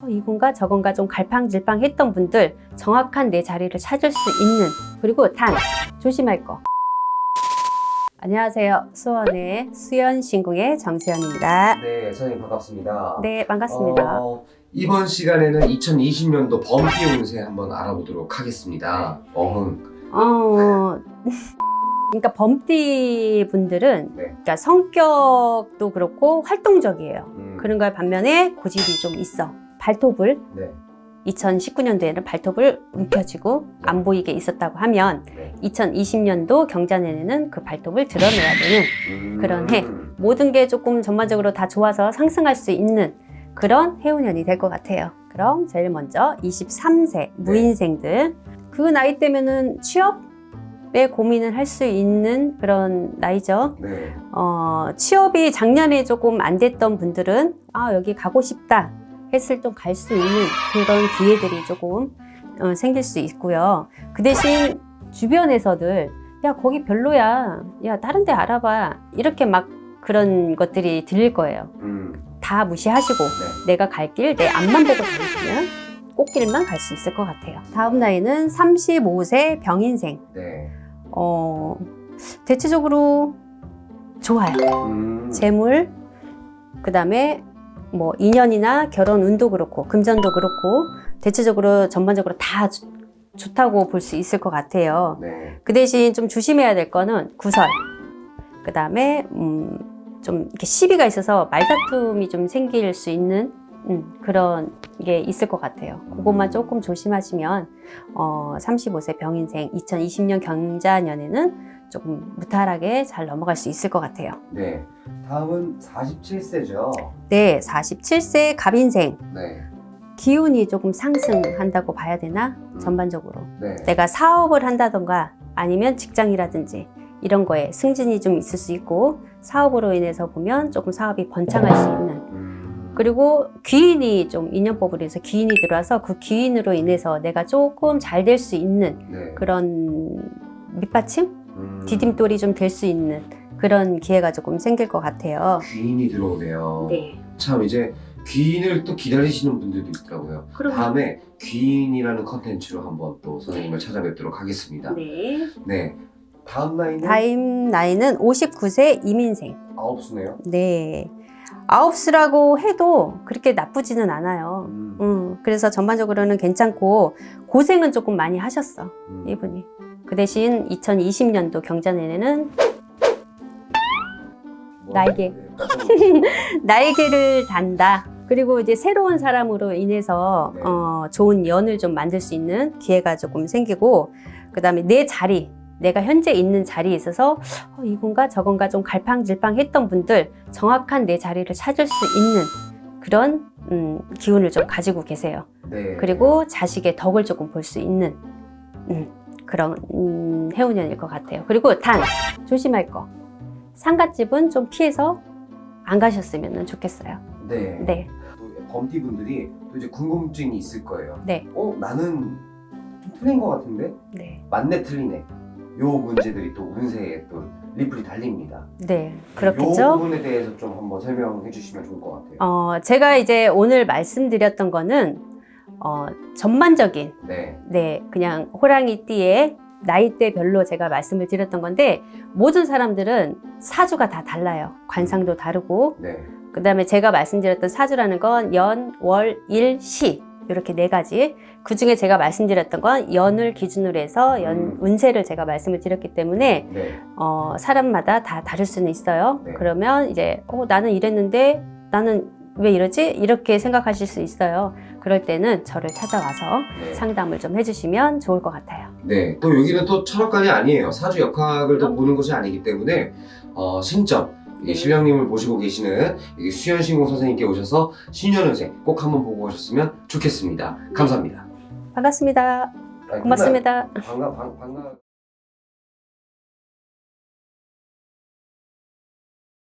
어, 이건가 저건가 좀 갈팡질팡 했던 분들 정확한 내 자리를 찾을 수 있는 그리고 단 조심할 거 안녕하세요 수원의 수연신궁의 정수연입니다 네, 선생님 반갑습니다. 네 반갑습니다 어, 이번 시간에는 2020년도 범띠 운세 한번 알아보도록 하겠습니다. 어흥. 어 그러니까 범띠 분들은 네. 그러니까 성격도 그렇고 활동적이에요 음, 그런가 반면에 고집이 좀 있어 발톱을 네. 2019년도에는 발톱을 움켜쥐고 안 보이게 있었다고 하면 네. 2020년도 경자년에는 그 발톱을 드러내야 되는 음, 그런 해. 모든 게 조금 전반적으로 다 좋아서 상승할 수 있는 그런 해운년이 될 것 같아요. 그럼 제일 먼저 23세 무인생들 그 나이 때면은 취업에 고민을 할 수 있는 그런 나이죠. 네. 어, 취업이 작년에 조금 안 됐던 분들은 아 여기 가고 싶다 했을 때 갈 수 있는 그런 기회들이 조금 어, 생길 수 있고요. 그 대신 주변에서들 야 거기 별로야 야 다른 데 알아봐 이렇게 막 그런 것들이 들릴 거예요. 음, 다 무시하시고 네. 내가 갈 길 내 앞만 보고 다니시면 꽃길만 갈 수 있을 것 같아요. 다음 나이는 35세 병인생. 네. 어, 대체적으로 좋아요. 음, 재물, 그 다음에 뭐 인연이나 결혼 운도 그렇고 금전도 그렇고 대체적으로 전반적으로 다 좋- 좋다고 볼 수 있을 것 같아요. 네. 그 대신 좀 조심해야 될 거는 구설, 그 다음에 음, 좀 이렇게 시비가 있어서 말다툼이 좀 생길 수 있는 음, 그런 게 있을 것 같아요. 그것만 조금 조심하시면 어, 35세 병인생 2020년 경자년에는 조금 무탈하게 잘 넘어갈 수 있을 것 같아요. 네. 다음은 47세죠. 네, 47세 갑인생 네. 기운이 조금 상승한다고 봐야 되나? 음. 전반적으로. 네. 내가 사업을 한다던가 아니면 직장이라든지 이런 거에 승진이 좀 있을 수 있고 사업으로 인해서 보면 조금 사업이 번창할 수 있는 음, 그리고 귀인이 좀 인연법으로 해서 귀인이 들어와서 그 귀인으로 인해서 내가 조금 잘 될 수 있는 네. 그런 밑받침? 음, 디딤돌이 좀 될 수 있는 그런 기회가 조금 생길 것 같아요. 귀인이 들어오네요. 네. 참 이제 귀인을 또 기다리시는 분들도 있더라고요. 그럼 다음에 귀인이라는 컨텐츠로 한번 또 선생님을 찾아뵙도록 하겠습니다. 네. 네. 다음 나이는 다임 나이는 59세 이민생. 아홉 수네요. 네. 아홉수라고 해도 그렇게 나쁘지는 않아요. 음, 음, 그래서 전반적으로는 괜찮고 고생은 조금 많이 하셨어 음. 이분이. 그 대신 2020년도 경자년에는 뭐, 날개. 네, 깜짝 놀랐어요. 날개를 단다. 그리고 이제 새로운 사람으로 인해서 네. 어, 좋은 연을 좀 만들 수 있는 기회가 조금 생기고 그 다음에 내 자리 내가 현재 있는 자리에 있어서 어, 이건가 저건가 좀 갈팡질팡 했던 분들 정확한 내 자리를 찾을 수 있는 그런 음, 기운을 좀 가지고 계세요. 네. 그리고 자식의 덕을 조금 볼 수 있는 음, 그런 음, 해운년일 것 같아요. 그리고 단 조심할 거 상갓집은 좀 피해서 안 가셨으면 좋겠어요. 네. 네. 또 범띠 분들이 또 이제 궁금증이 있을 거예요. 네. 어 나는 좀 틀린 것 같은데 네. 맞네 틀리네. 요 문제들이 또 운세에 또 리플이 달립니다. 네. 요 그렇겠죠. 부분에 대해서 좀 한번 설명해 주시면 좋을 것 같아요. 어, 제가 이제 오늘 말씀드렸던 거는 어, 전반적인 네. 네, 그냥 호랑이 띠의 나이대별로 제가 말씀을 드렸던 건데 모든 사람들은 사주가 다 달라요. 관상도 다르고 네. 그 다음에 제가 말씀드렸던 사주라는 건 연, 월, 일, 시 이렇게 네 가지 그 중에 제가 말씀드렸던 건 연을 기준으로 해서 연 음. 운세를 제가 말씀을 드렸기 때문에 네. 어, 사람마다 다 다를 수는 있어요. 네. 그러면 이제 어, 나는 이랬는데 나는 왜 이러지? 이렇게 생각하실 수 있어요. 그럴 때는 저를 찾아와서 네. 상담을 좀 해주시면 좋을 것 같아요. 네. 또 여기는 또 철학관이 아니에요. 사주 역학을 또 그럼. 보는 것이 아니기 때문에 어, 신점 이게 네. 신령님을 모시고 계시는 수연신공 선생님께 오셔서 신년운세 꼭 한번 보고 오셨으면 좋겠습니다. 감사합니다. 반갑습니다. 아니, 고맙습니다. 반가 반, 반가.